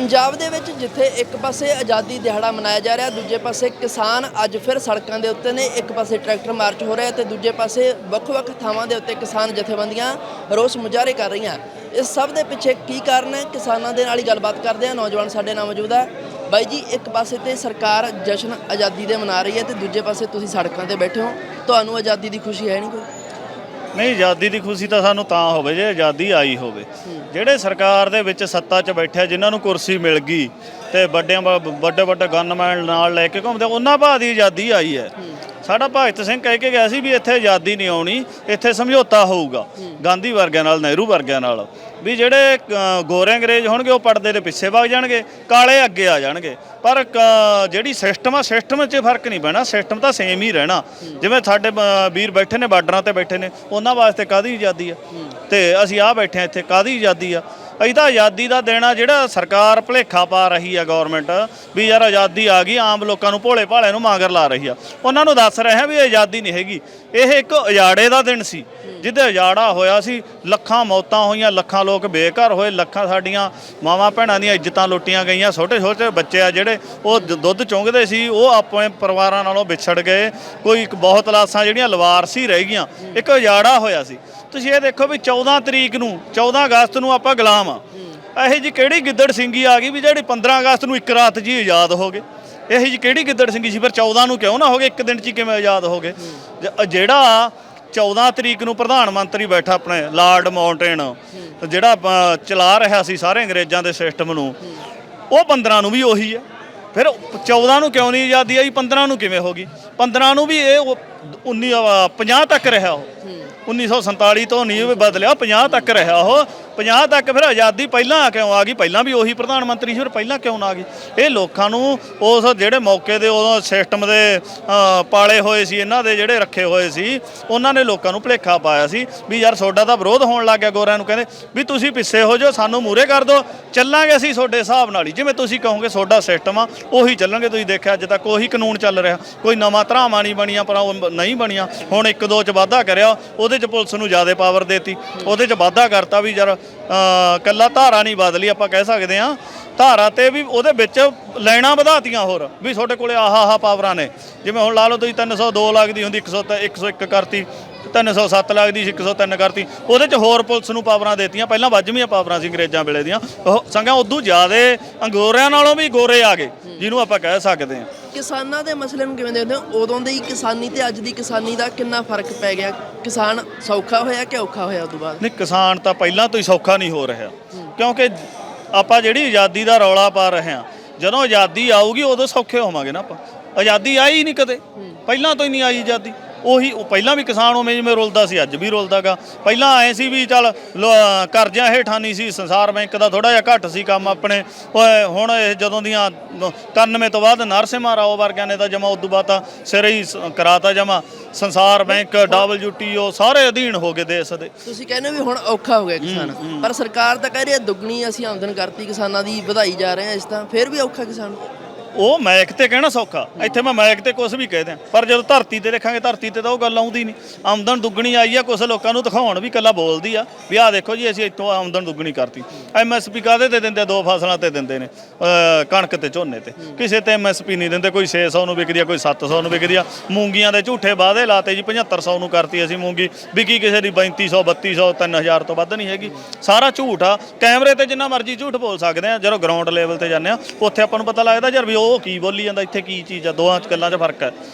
ਪੰਜਾਬ ਦੇ ਵਿੱਚ ਜਿੱਥੇ ਇੱਕ ਪਾਸੇ ਆਜ਼ਾਦੀ ਦਿਹਾੜਾ ਮਨਾਇਆ ਜਾ ਰਿਹਾ, ਦੂਜੇ ਪਾਸੇ ਕਿਸਾਨ ਅੱਜ ਫਿਰ ਸੜਕਾਂ ਦੇ ਉੱਤੇ ਨੇ, ਇੱਕ ਪਾਸੇ ਟਰੈਕਟਰ ਮਾਰਚ ਹੋ ਰਿਹਾ ਤੇ ਦੂਜੇ ਪਾਸੇ ਵੱਖ-ਵੱਖ ਥਾਵਾਂ ਦੇ ਉੱਤੇ ਕਿਸਾਨ ਜਥੇਬੰਦੀਆਂ ਰੋਸ ਮੁਜ਼ਾਹਰੇ ਕਰ ਰਹੀਆਂ। ਇਸ ਸਭ ਦੇ ਪਿੱਛੇ ਕੀ ਕਾਰਨ ਹੈ? ਕਿਸਾਨਾਂ ਦੇ ਨਾਲ ਹੀ ਗੱਲਬਾਤ ਕਰਦੇ ਆ ਨੌਜਵਾਨ ਸਾਡੇ ਨਾਲ ਮੌਜੂਦ ਹੈ ਬਾਈ ਜੀ, ਇੱਕ ਪਾਸੇ ਤੇ ਸਰਕਾਰ ਜਸ਼ਨ ਆਜ਼ਾਦੀ ਦੇ ਮਨਾ ਰਹੀ ਹੈ ਤੇ ਦੂਜੇ ਪਾਸੇ ਤੁਸੀਂ ਸੜਕਾਂ ਤੇ ਬੈਠੇ ਹੋ। ਤੁਹਾਨੂੰ ਆਜ਼ਾਦੀ ਦੀ ਖੁਸ਼ੀ ਹੈ ਨਹੀਂ ਕੋਈ? ਨਹੀਂ, ਆਜ਼ਾਦੀ ਦੀ ਖੁਸ਼ੀ ਤਾਂ ਸਾਨੂੰ ਤਾਂ ਹੋਵੇ ਜੇ ਆਜ਼ਾਦੀ ਆਈ ਹੋਵੇ। ਜਿਹੜੇ ਸਰਕਾਰ ਦੇ ਵਿੱਚ ਸੱਤਾ 'ਚ ਬੈਠੇ ਜਿਨ੍ਹਾਂ ਨੂੰ ਕੁਰਸੀ ਮਿਲ ਗਈ ਤੇ ਵੱਡਿਆਂ ਵੱਡੇ ਵੱਡੇ ਗਨਮੈਨ ਨਾਲ ਲੈ ਕੇ ਘੁੰਮਦੇ, ਉਹਨਾਂ ਭਾਅ ਦੀ ਆਜ਼ਾਦੀ ਆਈ ਹੈ। ਸਾਡਾ ਭਗਤ ਸਿੰਘ ਕਹਿ ਕੇ ਗਿਆ ਸੀ ਵੀ ਇੱਥੇ ਆਜ਼ਾਦੀ ਨਹੀਂ ਆਉਣੀ, ਇੱਥੇ ਸਮਝੌਤਾ ਹੋਊਗਾ। ਗਾਂਧੀ ਵਰਗਿਆਂ ਨਾਲ, ਨਹਿਰੂ ਵਰਗਿਆਂ ਨਾਲ। ਵੀ ਜਿਹੜੇ ਗੋਰੇ ਅੰਗਰੇਜ਼ ਹੋਣਗੇ, ਉਹ ਪਰਦੇ ਦੇ ਪਿੱਛੇ ਵਗ ਜਾਣਗੇ, ਕਾਲੇ ਅੱਗੇ ਆ ਜਾਣਗੇ। ਪਰ ਕ- ਜਿਹੜੀ ਸਿਸਟਮ ਆ, ਸਿਸਟਮ 'ਚ ਫ਼ਰਕ ਨਹੀਂ ਪੈਣਾ, ਸਿਸਟਮ ਤਾਂ ਸੇਮ ਹੀ ਰਹਿਣਾ। ਜਿਵੇਂ ਸਾਡੇ ਵੀਰ ਬੈਠੇ ਨੇ, ਬਾਰਡਰਾਂ ਤੇ ਬੈਠੇ ਨੇ, ਉਹਨਾਂ ਵਾਸਤੇ ਕਾਦੀ ਆਜ਼ਾਦੀ ਆ? ਤੇ ਅਸੀਂ ਆ ਬੈਠੇ ਆ ਇੱਥੇ ਕਾਦੀ ਆਜ਼ਾਦੀ ਆ? ਅਸੀਂ ਤਾਂ ਆਜ਼ਾਦੀ ਦਾ ਦੇਣਾ ਜਿਹੜਾ ਸਰਕਾਰ ਭਲੇਖਾ ਪਾ ਰਹੀ ਆ ਗਵਰਨਮੈਂਟ ਵੀ ਯਾਰ ਆਜ਼ਾਦੀ ਆ ਗਈ, ਆਮ ਲੋਕਾਂ ਨੂੰ ਭੋਲੇ ਭਾਲੇ ਨੂੰ ਮਾਂਗਰ ਲਾ ਰਹੀ ਆ। ਉਹਨਾਂ ਨੂੰ ਦੱਸ ਰਹੇ ਆ ਵੀ ਆਜ਼ਾਦੀ ਨਹੀਂ ਹੈਗੀ। ਇਹ ਇੱਕ ਉਜਾੜੇ ਦਾ ਦਿਨ ਸੀ, ਜਿਹਦੇ ਉਜਾੜਾ ਹੋਇਆ ਸੀ, ਲੱਖਾਂ ਮੌਤਾਂ ਹੋਈਆਂ, ਲੱਖਾਂ ਲੋਕ ਬੇਘਰ ਹੋਏ, ਲੱਖਾਂ ਸਾਡੀਆਂ ਮਾਵਾਂ ਭੈਣਾਂ ਦੀਆਂ ਇੱਜ਼ਤਾਂ ਲੁੱਟੀਆਂ ਗਈਆਂ। ਛੋਟੇ ਛੋਟੇ ਬੱਚੇ ਆ ਜਿਹੜੇ, ਉਹ ਦੁੱਧ ਚੁੰਗਦੇ ਸੀ, ਉਹ ਆਪਣੇ ਪਰਿਵਾਰਾਂ ਨਾਲੋਂ ਵਿਛੜ ਗਏ। ਕੋਈ ਇੱਕ ਬਹੁਤ ਲਾਸਾਂ ਜਿਹੜੀਆਂ ਲਵਾਰਸੀ ਰਹਿ ਗਈਆਂ। ਇੱਕ ਉਜਾੜਾ ਹੋਇਆ ਸੀ। ਤੁਸੀਂ ਇਹ ਦੇਖੋ ਵੀ 14 ਤਰੀਕ ਨੂੰ 14 ਅਗਸਤ ਨੂੰ ਆਪਾਂ ਗੁਲਾਮ ਆ। ਇਹੋ ਜੀ ਕਿਹੜੀ ਗਿੱਦੜ ਸਿੰਘੀ ਆ ਗਈ ਵੀ ਜਿਹੜੀ 15 ਅਗਸਤ ਨੂੰ ਇੱਕ ਰਾਤ ਜੀ ਆਜ਼ਾਦ ਹੋ ਗਏ? ਇਹੋ ਜੀ ਕਿਹੜੀ ਗਿੱਦੜ ਸਿੰਘੀ ਸੀ? ਫਿਰ 14 ਨੂੰ ਕਿਉਂ ਨਾ ਹੋ ਗਏ? ਇੱਕ ਦਿਨ ਚ ਹੀ ਕਿਵੇਂ ਆਜ਼ਾਦ ਹੋ ਗਏ? ਜਿਹੜਾ 14 ਤਰੀਕ ਨੂੰ ਪ੍ਰਧਾਨ ਮੰਤਰੀ ਬੈਠਾ ਆਪਣੇ ਲਾਰਡ ਮਾਉਂਟੇਨ ਜਿਹੜਾ ਅ, ਚਲਾ ਰਿਹਾ ਸੀ ਸਾਰੇ ਅੰਗਰੇਜ਼ਾਂ ਦੇ ਸਿਸਟਮ ਨੂੰ ਉਹ 15 ਨੂੰ ਵੀ ਉਹੀ ਹੈ। ਫਿਰ 14 ਨੂੰ ਕਿਉਂ ਨਹੀਂ ਆਜ਼ਾਦੀ ਆਈ? 15 ਨੂੰ ਕਿਵੇਂ ਹੋ ਗਈ? 15 ਨੂੰ ਵੀ ਇਹ ਉਹ 19 50 ਤੱਕ ਰਿਹਾ ਉਹ। 1947 ਤੋਂ ਨਹੀਂ ਉਹ ਬਦਲਿਆ 50 ਤੱਕ ਰਿਹਾ ਉਹ। 50 ਤੱਕ ਫਿਰ ਆਜ਼ਾਦੀ ਪਹਿਲਾਂ ਕਿਉਂ ਆ ਗਈ? ਪਹਿਲਾਂ ਵੀ ਉਹੀ ਪ੍ਰਧਾਨ ਮੰਤਰੀ ਸੀ, ਫਿਰ ਪਹਿਲਾਂ ਕਿਉਂ ਨਾ ਆ ਗਈ? ਇਹ ਲੋਕਾਂ ਨੂੰ ਉਸ ਜਿਹੜੇ ਮੌਕੇ ਦੇ ਉਦੋਂ ਸਿਸਟਮ ਦੇ ਪਾਲੇ ਹੋਏ ਸੀ, ਇਹਨਾਂ ਦੇ ਜਿਹੜੇ ਰੱਖੇ ਹੋਏ ਸੀ, ਉਹਨਾਂ ਨੇ ਲੋਕਾਂ ਨੂੰ ਭੁਲੇਖਾ ਪਾਇਆ ਸੀ ਵੀ ਯਾਰ ਸੋਡਾ ਦਾ ਵਿਰੋਧ ਹੋਣ ਲੱਗ ਗਿਆ ਗੋਰਿਆਂ ਨੂੰ ਕਹਿੰਦੇ, ਵੀ ਤੁਸੀਂ ਪਿੱਛੇ ਹੋ ਜਾਓ, ਸਾਨੂੰ ਮੂਰੇ ਕਰ ਦਿਓ, ਚੱਲਾਂਗੇ ਅਸੀਂ ਤੁਹਾਡੇ ਹਿਸਾਬ ਨਾਲ ਹੀ। ਜਿਵੇਂ ਤੁਸੀਂ ਕਹੋਗੇ ਸੋਡਾ ਸਿਸਟਮ ਆ, ਉਹੀ ਚੱਲਾਂਗੇ ਤੁਸੀਂ ਦੇਖਿਆ ਅੱਜ ਤੱਕ ਉਹੀ ਕਾਨੂੰਨ ਚੱਲ ਰਿਹਾ। ਕੋਈ ਨਵਾਂ ਧਰਾਵਾਂ ਨਹੀਂ ਬਣੀਆਂ, ਪਰ ਉਹ ਨਹੀਂ ਬਣੀਆਂ। ਹੁਣ ਇੱਕ ਦੋ ਚ ਵਾਧਾ ਕਰਿਆ, ਉਹਦੇ ਚ ਪੁਲਿਸ ਨੂੰ ਜ਼ਿਆਦਾ ਪਾਵਰ ਦੇਤੀ। ਉਹਦੇ ਚ ਵਾਧਾ ਕਰਤਾ ਵੀ ਯਾਰ ਅ, ਕੱਲਾ ਧਾਰਾ ਨਹੀਂ ਬਦਲੀ ਆਪਾਂ ਕਹਿ ਸਕਦੇ ਆ ਧਾਰਾ ਤੇ ਵੀ ਉਹਦੇ ਵਿੱਚ ਲੈਣਾ ਵਧਾਤੀਆਂ ਹੋਰ ਵੀ ਤੁਹਾਡੇ ਕੋਲੇ ਆਹ ਆਹ ਪਾਵਰਾਂ ਨੇ। ਜਿਵੇਂ ਹੁਣ ਲਾ ਲਓ ਤੁਸੀਂ 302 ਲੱਗਦੀ ਹੁੰਦੀ 100 ਤੇ 101 ਕਰਤੀ 307 ਲੱਗਦੀ ਸੀ 103 ਕਰਤੀ। ਉਹਦੇ ਚ ਹੋਰ ਪੁਲਿਸ ਨੂੰ ਪਾਵਰਾਂ ਦੇਤੀਆਂ ਪਹਿਲਾਂ ਵੱਜਵੀਆਂ ਪਾਵਰਾਂ ਸੀ ਅੰਗਰੇਜ਼ਾਂ ਵੇਲੇ ਦੀਆਂ। ਉਹ ਸੰਗਾ ਉਦੋਂ ਜ਼ਿਆਦਾ ਅੰਗੋਰਿਆਂ ਨਾਲੋਂ ਵੀ ਗੋਰੇ ਆ ਗਏ ਜਿਹਨੂੰ ਆਪਾਂ ਕਹਿ ਸਕਦੇ ਹਾਂ। ਕਿਸਾਨਾਂ ਦੇ ਮਸਲੇ ਨੂੰ ਕਿਵੇਂ ਦੇਖਦੇ ਹੋ? ਉਦੋਂ ਦੀ ਕਿਸਾਨੀ ਤੇ ਅੱਜ ਦੀ ਕਿਸਾਨੀ ਦਾ ਕਿੰਨਾ ਫ਼ਰਕ ਪੈ ਗਿਆ? ਕਿਸਾਨ ਸੌਖਾ ਹੋਇਆ ਕਿ ਔਖਾ ਹੋਇਆ ਉਦੋਂ ਬਾਅਦ? ਨਹੀਂ ਕਿਸਾਨ ਤਾਂ ਪਹਿਲਾਂ ਤੋਂ ਹੀ ਸੌਖਾ ਨਹੀਂ ਹੋ ਰਿਹਾ। ਕਿਉਂਕਿ ਆਪਾਂ ਜਿਹੜੀ ਆਜ਼ਾਦੀ ਦਾ ਰੌਲਾ ਪਾ ਰਹੇ ਹਾਂ ਜਦੋਂ ਆਜ਼ਾਦੀ ਆਊਗੀ ਉਦੋਂ ਸੌਖੇ ਹੋਵਾਂਗੇ ਨਾ ਆਪਾਂ। ਆਜ਼ਾਦੀ ਆਈ ਨਹੀਂ ਕਦੇ। ਪਹਿਲਾਂ ਤੋਂ ਹੀ ਨਹੀਂ ਆਈ ਆਜ਼ਾਦੀ। ਉਹੀ ਉਹ ਪਹਿਲਾਂ ਵੀ ਕਿਸਾਨ ਉਵੇਂ ਜਿਵੇਂ ਰੁਲਦਾ ਸੀ ਅੱਜ ਵੀ ਰੁਲਦਾਗਾ। ਪਹਿਲਾਂ ਆਏ ਸੀ ਵੀ ਚੱਲ ਕਰਜ਼ਿਆਂ ਹੇਠਾਂ ਨਹੀਂ ਸੀ ਸੰਸਾਰ ਬੈਂਕ ਦਾ ਥੋੜਾ ਜਿਹਾ ਘੱਟ ਸੀ ਕੰਮ ਆਪਣੇ। ਓਏ ਹੁਣ ਇਹ ਜਦੋਂ ਦੀਆਂ 91 ਤੋਂ ਬਾਅਦ ਨਰਸਿਮਹਾ ਰਾਓ ਵਰਗਿਆਂ ਨੇ ਤਾਂ ਜਮਾ ਉਦੋਂ ਬਾਅਦ ਤਾਂ ਸਿਰੇ ਹੀ ਕਰਾਤਾ ਜਮਾ। ਸੰਸਾਰ ਬੈਂਕ ਡਬਲਯੂਟੀਓ ਸਾਰੇ ਅਧੀਨ ਹੋ ਗਏ ਦੇਸ਼ ਦੇ। ਤੁਸੀਂ ਕਹਿੰਦੇ ਹੋ ਵੀ ਹੁਣ ਔਖਾ ਹੋ ਗਿਆ ਕਿਸਾਨ। ਪਰ ਸਰਕਾਰ ਤਾਂ ਕਹਿ ਰਹੀ ਹੈ ਦੁੱਗਣੀ ਅਸੀਂ ਆਮਦਨ ਕਰਤੀ ਕਿਸਾਨਾਂ ਦੀ ਵਧਾਈ ਜਾ ਰਹੇ ਹਾਂ ਇਸ ਤਾਂ ਫਿਰ ਵੀ ਔਖਾ ਕਿਸਾਨ। ਉਹ ਮੈਕ ਤੇ ਕਹਿਣਾ ਸੌਖਾ। ਇੱਥੇ ਮੈਂ ਮੈਕ ਤੇ ਕੁਝ ਵੀ ਕਹਿ ਦਿਆਂ। ਪਰ ਜਦੋਂ ਧਰਤੀ ਤੇ ਦੇਖਾਂਗੇ, ਧਰਤੀ ਤੇ ਤਾਂ ਉਹ ਗੱਲ ਆਉਂਦੀ ਨਹੀਂ। ਆਮਦਨ ਦੁੱਗਣੀ ਆਈ ਆ ਕੁਝ ਲੋਕਾਂ ਨੂੰ ਦਿਖਾਉਣ ਵੀ ਕੱਲਾ ਬੋਲਦੀ ਆ ਵੀ ਆਹ ਦੇਖੋ ਜੀ, ਅਸੀਂ ਇੱਥੋਂ ਆਮਦਨ ਦੁੱਗਣੀ ਕਰਤੀ। ਐਮਐਸਪੀ ਕਾਦੇ ਤੇ ਦਿੰਦੇ ਦੋ ਫਸਲਾਂ ਤੇ ਦਿੰਦੇ ਨੇ ਕਣਕ ਤੇ, ਝੋਨੇ ਤੇ। ਕਿਸੇ ਤੇ ਐਮਐਸਪੀ ਨਹੀਂ ਦਿੰਦੇ, ਕੋਈ 600 ਨੂੰ ਵਿਕਦੀ ਆ, ਕੋਈ 700 ਨੂੰ ਵਿਕਦੀ ਆ। ਮੂੰਗੀਆਂ ਦੇ ਝੂਠੇ ਵਾਅਦੇ ਲਾਤੇ ਜੀ 7500 ਨੂੰ ਕਰਤੀ ਅਸੀਂ ਮੂੰਗੀ। ਵਿਕੀ ਕਿਸੇ ਦੀ 3500 3200 3000 ਤੋਂ ਵੱਧ ਨਹੀਂ ਹੈਗੀ। ਸਾਰਾ ਝੂਠ ਆ। ਕੈਮਰੇ ਤੇ ਜਿੰਨਾ ਮਰਜ਼ੀ ਝੂਠ ਬੋਲ ਸਕਦੇ ਆ। ਜਦੋਂ ਗਰਾਊਂਡ ਲੈਵਲ ਤੇ ਜਾਂਦੇ ਆ, ਉੱਥੇ ਆਪਾਂ ਨੂੰ ਪਤਾ ਲੱਗਦਾ ਯਾਰ ਵੀ ਉਹ ਕੀ ਬੋਲੀ ਜਾਂਦਾ ਇੱਥੇ ਕੀ ਚੀਜ਼ ਆ? ਦੋਹਾਂ ਚ ਗੱਲਾਂ 'ਚ ਫ਼ਰਕ ਹੈ